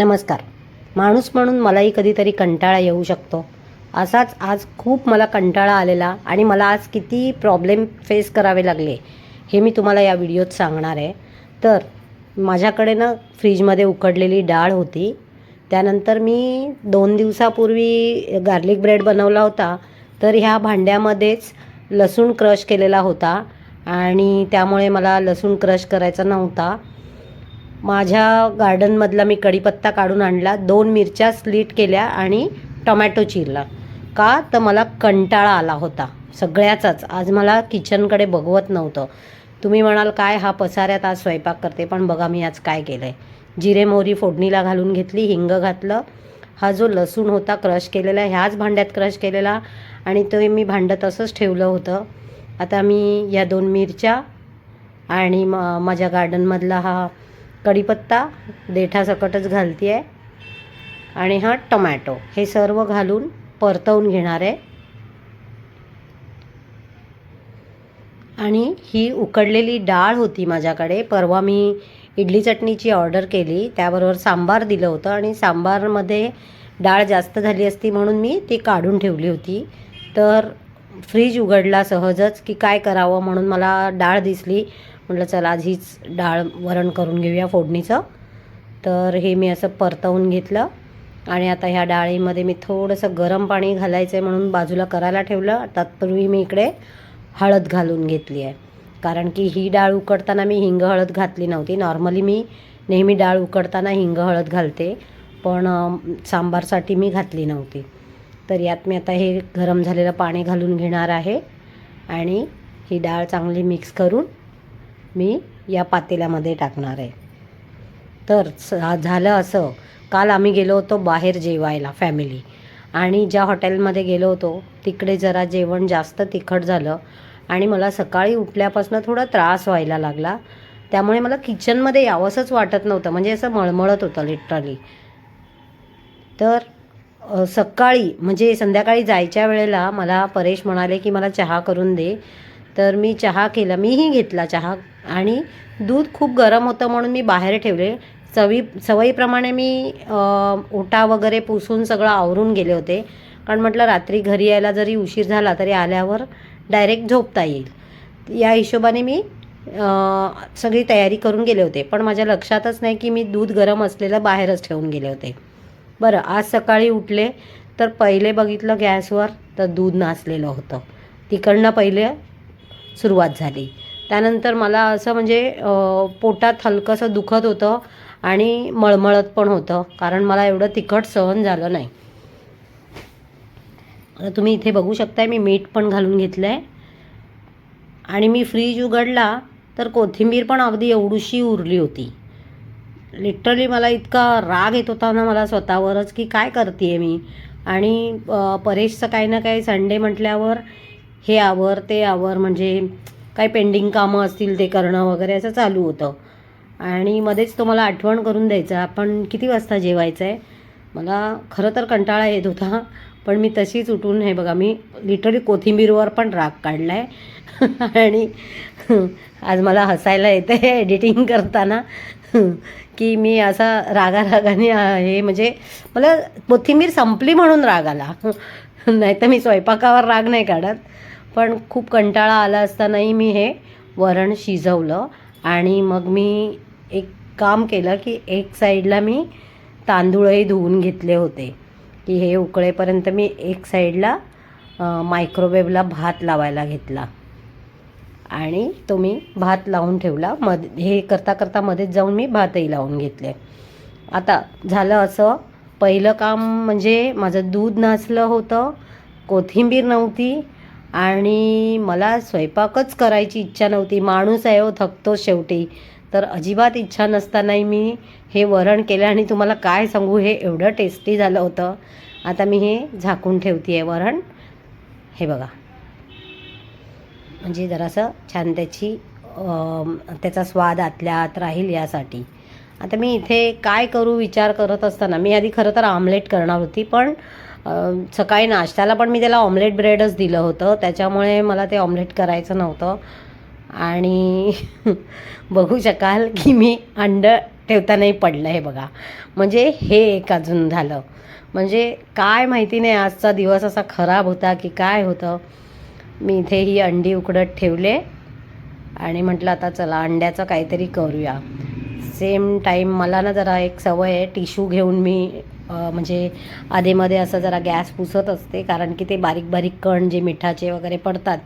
नमस्कार. माणूस म्हणून मलाही कधीतरी कंटाळा येऊ शकतो. असाच आज खूप मला कंटाळा आलेला आणि मला आज किती प्रॉब्लेम फेस करावे लागले हे मी तुम्हाला या व्हिडिओत सांगणार आहे. तर माझ्याकडे ना फ्रीजमध्ये उकडलेली डाळ होती. त्यानंतर मी दोन दिवसापूर्वी गार्लिक ब्रेड बनवला होता. तर ह्या भांड्यामध्येच लसूण क्रश केलेला होता आणि त्यामुळे मला लसूण क्रश करायचा नव्हता. माझ्या गार्डनमधला मी कढीपत्ता काढून आणला. दोन मिरच्या स्लीट केल्या आणि टोमॅटो चिरला. का? तर मला कंटाळा आला होता. सगळ्याचाच. आज मला किचनकडे बघवत नव्हतं. तुम्ही म्हणाल काय हा पसाऱ्यात आज स्वयंपाक करते? पण बघा मी आज काय केलं आहे जिरे मोहरी फोडणीला घालून घेतली हिंग घातलं. हा जो लसूण होता क्रश केलेला ह्याच भांड्यात क्रश केलेला आणि ते मी भांडं तसंच ठेवलं होतं. आता मी या दोन मिरच्या आणि म माझ्या गार्डनमधला हा कढीपत्ता देठासकटच घालते आहे आणि हा टोमॅटो हे सर्व घालून परतवून घेणार आहे. आणि ही उकडलेली डाळ होती माझ्याकडे. परवा मी इडली चटणीची ऑर्डर केली. त्याबरोबर सांबार दिलं होतं आणि सांबारमध्ये डाळ जास्त झाली असती म्हणून मी ती काढून ठेवली होती. तर फ्रीज उघडला सहजच की काय करावं म्हणून मला डाळ दिसली. म्हटलं चला आज हीच डाळ वरण करून घेऊया फोडणीचं. तर हे मी असं परतवून घेतलं आणि आता ह्या डाळीमध्ये मी थोडंसं गरम पाणी घालायचं आहे म्हणून बाजूला करायला ठेवलं. तत्पूर्वी मी इकडे हळद घालून घेतली आहे. कारण की ही डाळ उकडताना मी हिंग हळद घातली नव्हती. नॉर्मली मी नेहमी डाळ उकडताना हिंग हळद घालते पण सांबारसाठी मी घातली नव्हती. तर यात मी आता हे गरम झालेलं पाणी घालून घेणार आहे आणि ही डाळ चांगली मिक्स करून मी या पातेल्यामध्ये टाकणार आहे. तर स- झालं असं. काल आम्ही गेलो होतो बाहेर जेवायला फॅमिली आणि ज्या हॉटेलमध्ये गेलो होतो तिकडे जरा जेवण जास्त तिखट झालं. आणि मला सकाळी उठल्यापासून थोडा त्रास व्हायला लागला. त्यामुळे मला किचनमध्ये यावंसंच वाटत नव्हतं. म्हणजे असं मळमळत होतं लिटरली तर सकाळी म्हणजे संध्याकाळी जायच्या वेळेला मला परेश म्हणाले की मला चहा करून दे. तर मी चहा केला. मीही घेतला चहा. आणि दूध खूप गरम होतं म्हणून मी बाहेर ठेवले. चवी सवयीप्रमाणे मी ओटा वगैरे पुसून सगळं आवरून गेले होते. कारण म्हटलं रात्री घरी यायला जरी उशीर झाला तरी आल्यावर डायरेक्ट झोपता येईल. या हिशोबाने मी सगळी तयारी करून गेले होते. पण माझ्या लक्षातच नाही की मी दूध गरम असलेलं बाहेरच ठेवून गेले होते. बरं आज सकाळी उठले तर पहिले बघितलं गॅसवर तर दूध नाचलेलं होतं. तिकडनं पहिले सुरुवात झाली. त्यानंतर मला असं म्हणजे पोटात हलकंसं दुखत होतं आणि मळमळत पण होतं कारण मला एवढं तिखट सहन झालं नाही. तुम्ही इथे बघू शकताय मी मीठ पण घालून घेतलं आहे आणि मी फ्रीज उघडला तर कोथिंबीर पण अगदी एवढीशी उरली होती. लिटरली मला इतका राग येत होता ना मला स्वतःवरच की काय करते मी? आणि परेशचं काही ना काही संडे म्हटल्यावर हे आवर ते आवर म्हणजे काही पेंडिंग कामं असतील ते करणं वगैरे असं चालू होतं. आणि मध्येच तो मला आठवण करून द्यायचा आपण किती वाजता जेवायचं आहे मला खरं तर कंटाळा येत होता पण मी तशीच उठून हे बघा मी लिटरली कोथिंबीरवर पण राग काढला आहे आणि आज मला हसायला येतं आहे एडिटिंग करताना की मी असा रागा रागाने हे म्हणजे मला कोथिंबीर संपली म्हणून राग आला. नाही तर मी स्वयंपाकावर राग नाही काढत. पण खूप कंटाळा आला असतानाही मी हे वरण शिजवलं. आणि मग मी एक काम केलं की एक साईडला मी तांदूळही धुवून घेतले होते. की हे उकळेपर्यंत मी एक साईडला मायक्रोवेवला भात लावायला घेतला. आणि तो मी भात लावून ठेवला. मध हे करता करता मध्येच जाऊन मी भातही लावून घेतले. आता झालं असं पहिलं काम म्हणजे माझं दूध नासलं होतं कोथिंबीर नव्हती आणि मला स्वयंपाकच करायची इच्छा नव्हती. माणूस आहे हो थकतो शेवटी. तर अजिबात इच्छा नसतानाही मी हे वरण केलं आणि तुम्हाला काय सांगू हे एवढं टेस्टी झालं होतं. आता मी हे झाकून ठेवते आहे वरण. हे बघा. म्हणजे जरासं छान त्याची त्याचा स्वाद आतल्या आत राहील यासाठी. आता मी इथे काय करू विचार करत असताना मी आधी खरं तर आमलेट करणार होती पण सकाळी नाश्त्याला पण मी त्याला ऑमलेट ब्रेडच दिलं होतं. त्याच्यामुळे मला ते ऑमलेट करायचं नव्हतं. आणि बघू शकाल की मी अंड ठेवतानाही पडलं हे बघा. म्हणजे हे एक अजून झालं. म्हणजे काय माहिती नाही आजचा दिवस असा खराब होता की काय होतं. मी इथे ही अंडी उकडत ठेवले. आणि म्हटलं आता चला अंड्याचं काहीतरी करूया. सेम टाईम मला ना जरा एक सवय आहे टिश्यू घेऊन मी म्हणजे आधेमध्ये असं जरा गॅस पुसत असते कारण की ते बारीक बारीक कण जे मिठाचे वगैरे पडतात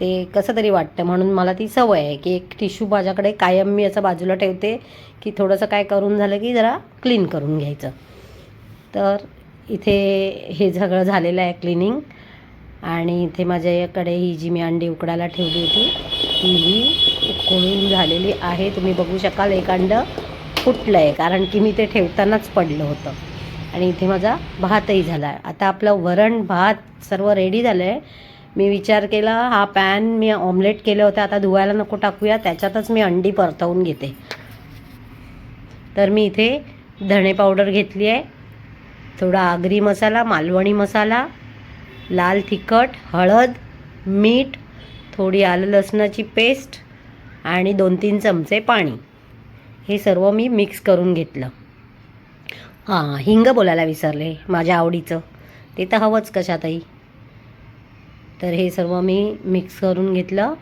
ते कसं तरी वाटतं. म्हणून मला ती सवय आहे की एक टिश्यू माझ्याकडे कायम मी असं बाजूला ठेवते की थोडंसं काय करून झालं की जरा क्लीन करून घ्यायचं. तर इथे हे सगळं झालेलं आहे क्लिनिंग. आणि इथे माझ्याकडे ही जी मी अंडी उकडायला ठेवली होती ती ही उकळून झालेली आहे. तुम्ही बघू शकाल एक अंड फुटलं आहे कारण की मी ते ठेवतानाच पडलं होतं. आणि इथे माझा भातही झाला आहे. आता आपलं वरण भात सर्व रेडी झालं आहे मी विचार केला हा पॅन मी ऑमलेट केलं होतं आता धुवायला नको टाकूया त्याच्यातच मी अंडी परतवून घेते. तर मी इथे धणे पावडर घेतली आहे. थोडा आगरी मसाला मालवणी मसाला लाल तिखट हळद मीठ थोडी आलं लसणाची पेस्ट आणि दोन तीन चमचे पाणी. हे सर्व मी मिक्स करून घेतलं. हां हिंग बोलायला विसरले माझ्या आवडीचं. ते तर हवंच कशातही. तर हे सर्व मी मिक्स करून घेतलं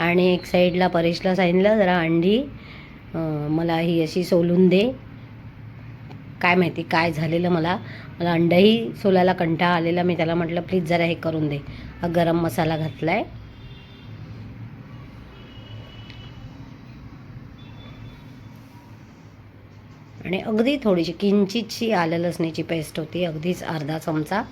आणि एक साईडला परेशला सांगितलं जरा अंडी मला ही अशी सोलून दे. काय माहिती काय झालेलं मला. मला अंडंही सोलायला कंटाळा आलेला. मी त्याला म्हटलं प्लीज जरा हे करून दे. गरम मसाला घातला आहे आणि अगदी थोडीशी किंचितशी आलं लसणीची पेस्ट होती अगदीच अर्धा चमचा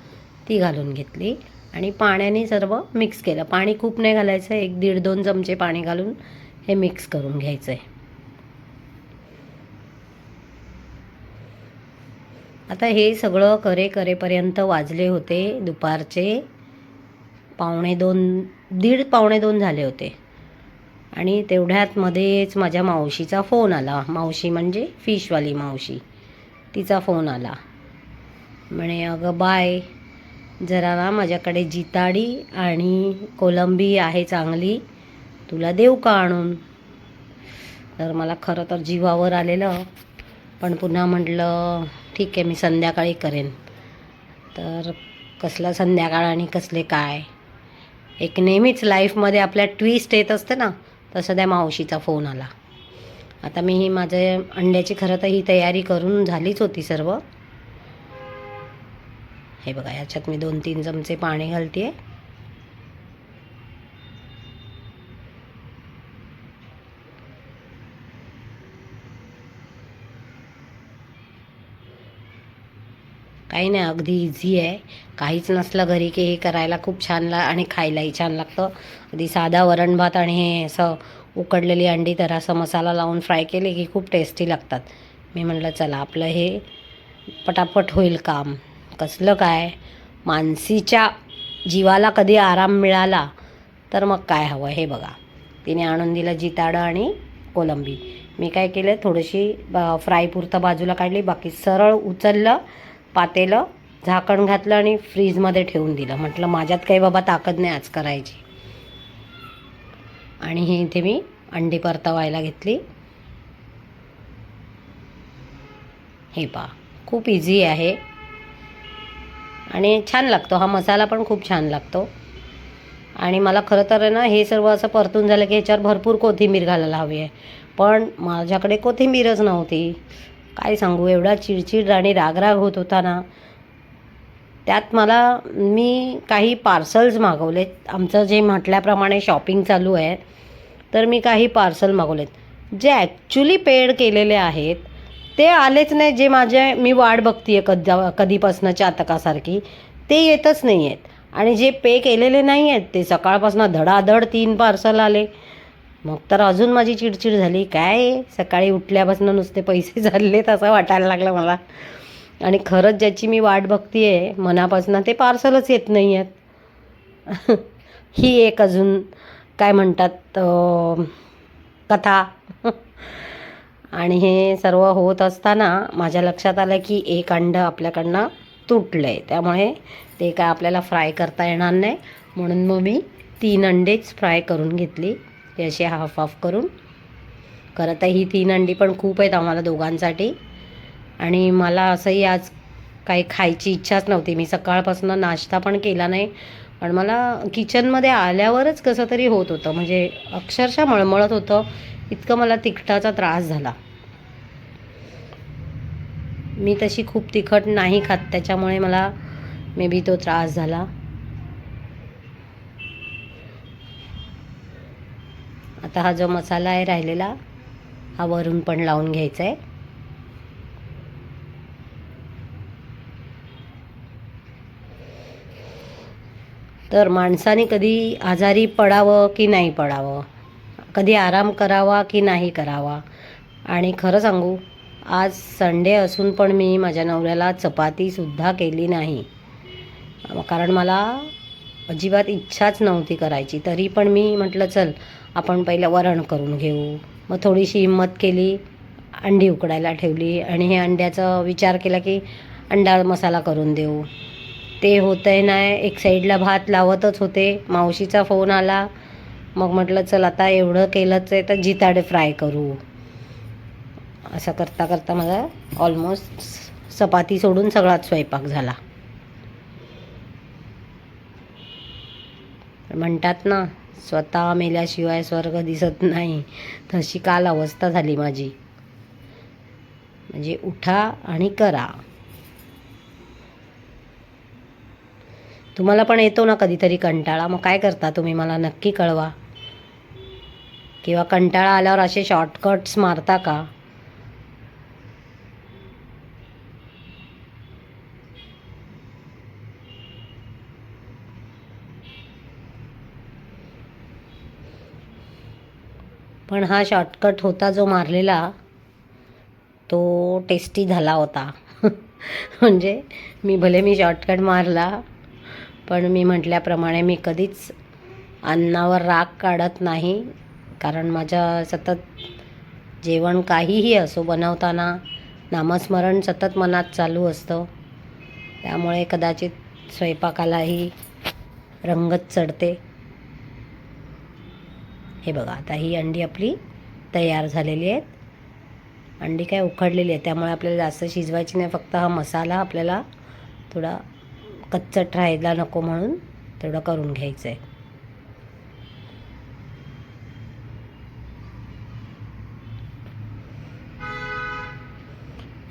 ती घालून घेतली. आणि पाण्याने सर्व मिक्स केलं. पाणी खूप नाही घालायचं एक दीड दोन चमचे पाणी घालून हे मिक्स करून घ्यायचं आहे आता हे सगळं करे करेपर्यंत वाजले होते दुपारचे. पावणे दोन दीड पावणे दोन झाले होते. आणि तेवढ्यात मध्येच माझ्या मावशीचा फोन आला. मावशी म्हणजे फिशवाली मावशी. तिचा फोन आला. म्हणे अगं बाय. जरा ना माझ्याकडे जिताडी आणि कोलंबी आहे चांगली. तुला देऊ का आणून? तर मला खरं तर जीवावर आलेलं. पण पुन्हा म्हटलं ठीक आहे मी संध्याकाळी करेन. तर कसलं संध्याकाळ आणि कसले काय? एक नेहमीच लाईफमध्ये आपल्या ट्विस्ट येत असते ना. तसं त्या मावशीचा फोन आला. आता मी ही माझं अंड्याची खरं तर ही तयारी करून झालीच होती सर्व. हे बघा याच्यात मी दोन तीन चमचे पाणी घालते काही नाही अगदी इझी आहे. काहीच नसलं घरी की हे करायला खूप छान ला आणि खायलाही छान लागतं. अगदी साधा वरण भात आणि हे असं उकडलेली अंडी तर असं मसाला लावून फ्राय केले की खूप टेस्टी लागतात. मी म्हटलं चला आपलं हे पटापट होईल काम. कसलं काय? मानसीच्या जीवाला कधी आराम मिळाला तर मग काय हवं हे बघा. तिने आणून दिलं जिताडं आणि कोलंबी. मी काय केलं थोडीशी फ्रायपुरतं बाजूला काढली बाकी सरळ उचललं पातेलं झाकण घातलं आणि फ्रीजमध्ये ठेवून दिलं. म्हटलं माझ्यात काही बाबा ताकद नाही आज करायची. आणि हे इथे मी अंडी परतवायला घेतली. हे पहा खूप इझी आहे. आणि छान लागतो. हा मसाला पण खूप छान लागतो. आणि मला खरं तर आहे ना हे सर्व असं परतून झालं की ह्याच्यावर भरपूर कोथिंबीर घालायला हवी आहे. पण माझ्याकडे कोथिंबीरच नव्हती. काय सांगू? एवढा चिडचिड आणि रागराग होत होता ना. त्यात मला मी काही पार्सल्स मागवलेत. आमचं जे म्हटल्याप्रमाणे शॉपिंग चालू आहे तर मी काही पार्सल मागवलेत. जे ॲक्च्युली पेड केलेले आहेत ते आलेच नाही. जे माझे मी वाट बघते आहे कदा कधीपासनं चातकासारखी ते येतच नाही आहेत आणि जे पे केलेले नाही आहेत ते सकाळपासून धडाधड तीन पार्सल आले. मग तर अजून माझी चिडचिड झाली. काय? सकाळी उठल्यापासून नुसते पैसे झालेत असं वाटायला लागलं मला. आणि खरंच ज्याची मी वाट बघते आहे मनापासून ते पार्सलच येत नाही आहेत ही एक अजून काय म्हणतात कथा. आणि हे सर्व होत असताना माझ्या लक्षात आलं की एक अंडं आपल्याकडनं तुटलं आहे त्यामुळे ते काय आपल्याला फ्राय करता येणार नाही. म्हणून मग मी तीन अंडेच फ्राय करून घेतली. हे असे हाफ हाफ करून. खरं तर ही तीन अंडी पण खूप आहेत आम्हाला दोघांसाठी. आणि मला असंही आज काही खायची इच्छाच नव्हती. मी सकाळपासून नाश्ता पण केला नाही. पण मला किचनमध्ये आल्यावरच कसं तरी होत होतं. म्हणजे अक्षरशः मळमळत होतं. इतकं मला तिखटाचा त्रास झाला. मी तशी खूप तिखट नाही खात. त्याच्यामुळे मला मे बी तो त्रास झाला. आता हा जो मसाला आहे राहिलेला हा वरून पण लावून घ्यायचा आहे तर माणसाने कधी आजारी पडावं की नाही पडावं? कधी आराम करावा की नाही करावा? आणि खरं सांगू आज संडे असून पण मी माझ्या नवऱ्याला चपातीसुद्धा केली नाही. कारण मला अजिबात इच्छाच नव्हती करायची. तरी पण मी म्हटलं चल आपण पहिलं वरण करून घेऊ. मग थोडीशी हिंमत केली अंडी उकडायला ठेवली आणि हे अंड्याचा विचार केला की अंडा मसाला करून देऊ. ते होतंय आहे नाही एक साईडला भात लावतच होते. मावशीचा फोन आला. मग म्हटलं चल आता एवढं केलंच आहे तर जिताडे फ्राय करू. असं करता करता माझा ऑलमोस्ट चपाती सोडून सगळाच स्वयंपाक झाला. म्हणतात ना स्वतः मेल्याशिवाय स्वर्ग दिसत नाही. तशी काल अवस्था झाली माझी. म्हणजे उठा आणि करा. तुम्हाला पण येतो ना कधीतरी कंटाळा? मग काय करता तुम्ही? मला नक्की कळवा. किंवा कंटाळा आल्यावर असे शॉर्टकट्स मारता का? पण हा शॉर्टकट होता जो मारलेला तो टेस्टी झाला होता. म्हणजे मी भले मी शॉर्टकट मारला पण मी म्हटल्याप्रमाणे मी कधीच अन्नावर राग काढत नाही. कारण माझ्या सतत जेवण काहीही असो बनवताना नामस्मरण सतत मनात चालू असतं. त्यामुळे कदाचित स्वयंपाकालाही रंगत चढते. हे बघा आता ही अंडी आपली तयार झालेली आहेत. अंडी काय उकडलेली आहे त्यामुळे आपल्याला जास्त शिजवायची नाही. फक्त हा मसाला आपल्याला थोडा कच्चट राहायला नको म्हणून तेवढं करून घ्यायचं आहे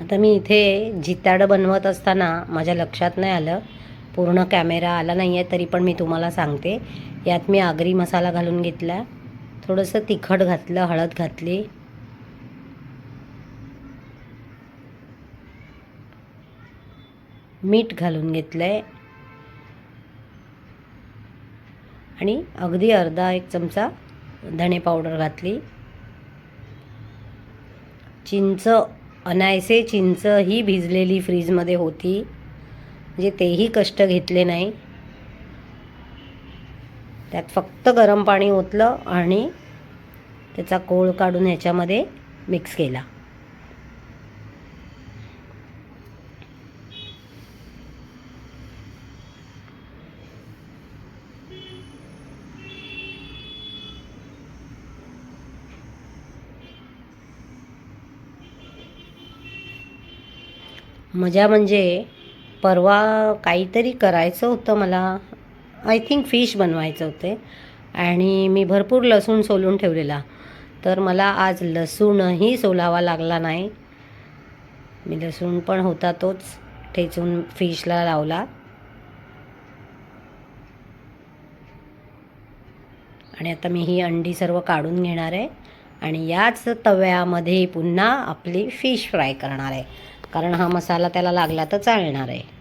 आता मी इथे जिताडं बनवत असताना माझ्या लक्षात नाही आलं. पूर्ण कॅमेरा आला नाही आहे तरी पण मी तुम्हाला सांगते. यात मी आगरी मसाला घालून घेतला. थोडंसं तिखट घातलं हळद घातली. मीठ घालून घेतलं आहे आणि अगदी अर्धा एक चमचा धणे पावडर घातली. चिंच अनायसे चिंच ही भिजलेली फ्रीजमध्ये होती. म्हणजे तेही कष्ट घेतले नाही. त्यात फक्त गरम पाणी ओतलं आणि त्याचा कोळ काढून ह्याच्यामध्ये मिक्स केला. मजा म्हणजे परवा काहीतरी करायचं होतं मला. आय थिंक फिश बनवायचं होते. आणि मी भरपूर लसूण सोलून ठेवलेला. तर मला आज लसूणही सोलावा लागला नाही. मी लसूण पण होता तोच ठेचून फिशला लावला. आणि आता मी ही अंडी सर्व काढून घेणार आहे. आणि याच तव्यामध्ये पुन्हा आपली फिश फ्राय करणार आहे. कारण हा मसाला त्याला लागला तर चालणार आहे.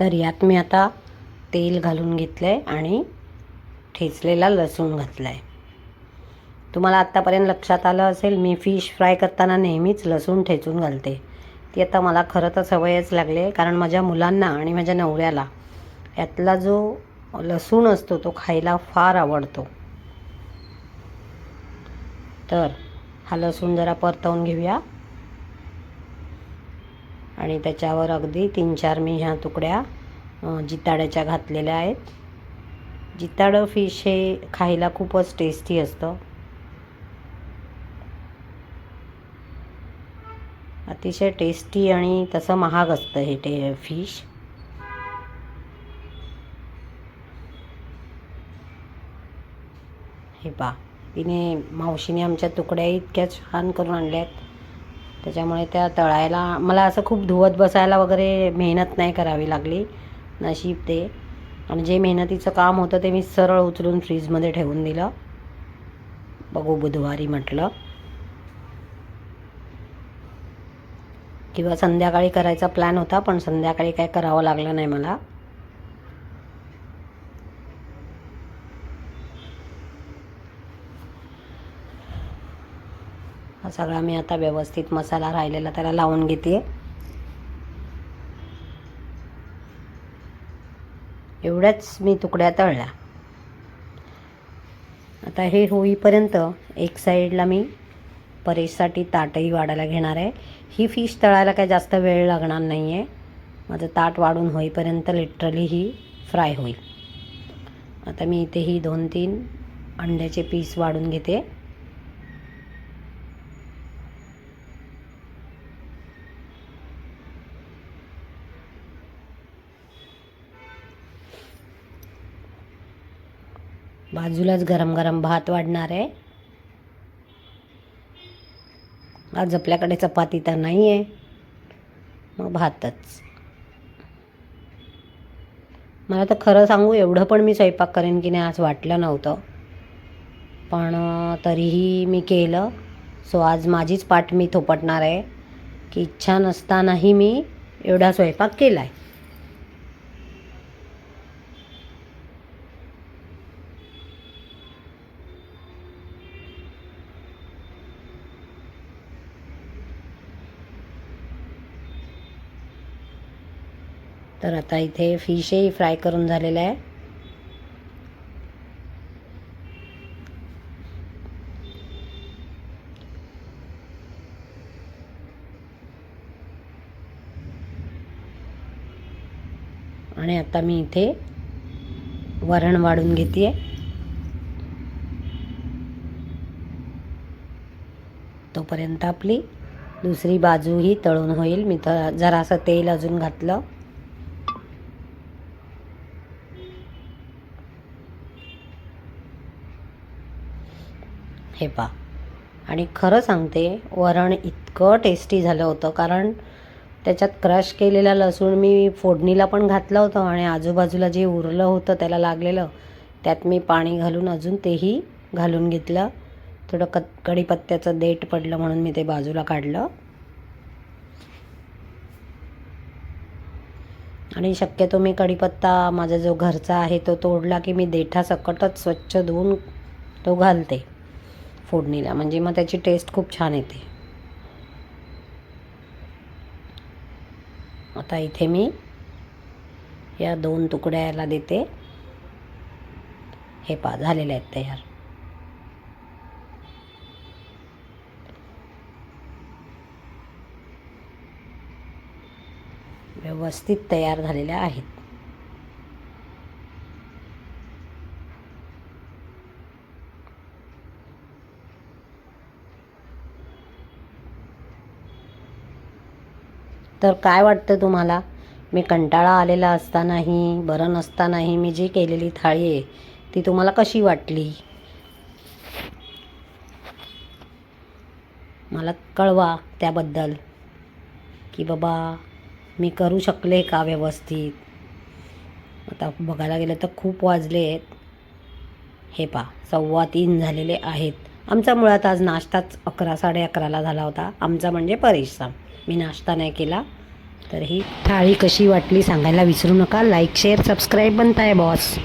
तर यात मी आता तेल घालून घेतलं आहे आणि ठेचलेला लसूण घातला आहे तुम्हाला आत्तापर्यंत लक्षात आलं असेल मी फिश फ्राय करताना नेहमीच लसूण ठेचून घालते. ती आता मला खरं तर सवयच लागले कारण माझ्या मुलांना आणि माझ्या नवऱ्याला यातला जो लसूण असतो तो खायला फार आवडतो. तर हा लसूण जरा परतवून घेऊया. आणि त्याच्यावर अगदी तीन चार मी ह्या तुकड्या जिताड्याच्या घातलेल्या आहेत. जिताडं फिश हे खायला खूपच टेस्टी असतं. अतिशय टेस्टी आणि तसं महाग असतं हे टे फिश हे पा तिने मावशीने आमच्या तुकड्या इतक्या छान करून आणल्या आहेत त्याच्यामुळे त्या तळायला मला असं खूप धुवत बसायला वगैरे मेहनत नाही करावी लागली नशीब ते. आणि जे मेहनतीचं काम होतं ते मी सरळ उचलून फ्रीजमध्ये ठेवून दिलं. बघू बुधवारी म्हटलं. किंवा संध्याकाळी करायचा प्लॅन होता पण संध्याकाळी काय करावं लागलं नाही मला. हा सगळा मी आता व्यवस्थित मसाला राहिलेला त्याला लावून घेते. एवढ्याच मी तुकड्या तळल्या. आता हे होईपर्यंत एक साईडला मी परेशसाठी ताटही वाढायला घेणार आहे. ही फिश तळायला काय जास्त वेळ लागणार नाही आहे माझं ताट वाढून होईपर्यंत लिटरली ही फ्राय होईल. आता मी इथे ही दोन तीन अंड्याचे पीस वाढून घेते. बाजूलाच गरम गरम भात वाढणार आहे. आज आपल्याकडे चपाती तर नाही आहे मग भातच. मला तर खरं सांगू एवढं पण मी स्वयंपाक करेन की नाही आज वाटलं नव्हतं. पण तरीही मी केलं. सो आज माझीच पाठ मी थोपटणार आहे की इच्छा नसतानाही मी एवढा स्वयंपाक केला आहे तर आता इथे फिशही फ्राय करून झालेलं आहे. आणि आता मी इथे वरण वाढून घेते. तोपर्यंत आपली दुसरी बाजूही तळून होईल. मी तर जरासं तेल अजून घातलं. हे पा आणि खरं सांगते वरण इतकं टेस्टी झालं होतं कारण त्याच्यात क्रश केलेला लसूण मी फोडणीला पण घातलं होतं आणि आजूबाजूला जे उरलं होतं त्याला लागलेलं त्यात मी पाणी घालून अजून तेही घालून घेतलं. थोडं क कढीपत्त्याचं देठ पडलं म्हणून मी ते बाजूला काढलं. आणि शक्यतो मी कढीपत्ता माझा जो घरचा आहे तो तोडला की मी देठासकटच स्वच्छ धुवून तो घालते. फोडणीला. म्हणजे मग त्याची टेस्ट खूप छान येते. आता इथे मी या दोन तुकड्या याला देते. हे पा झालेले आहेत तयार. व्यवस्थित तयार झालेल्या आहेत. तर काय वाटतं तुम्हाला? मी कंटाळा आलेला असतानाही बरं नसतानाही मी जी केलेली थाळी आहे ती तुम्हाला कशी वाटली? मला कळवा त्याबद्दल की बाबा मी करू शकले का व्यवस्थित? आता बघायला गेलं तर खूप वाजले आहेत. हे पा सव्वा तीन झालेले आहेत. आमचा मुळात आज नाश्ताच अकरा साडे अकराला झाला होता. आमचा म्हणजे परेशचा. मी नाश्ता नाही केला तर ही थाळी कशी वाटली सांगायला विसरू नका. लाईक शेअर सबस्क्राईब बनताय बॉस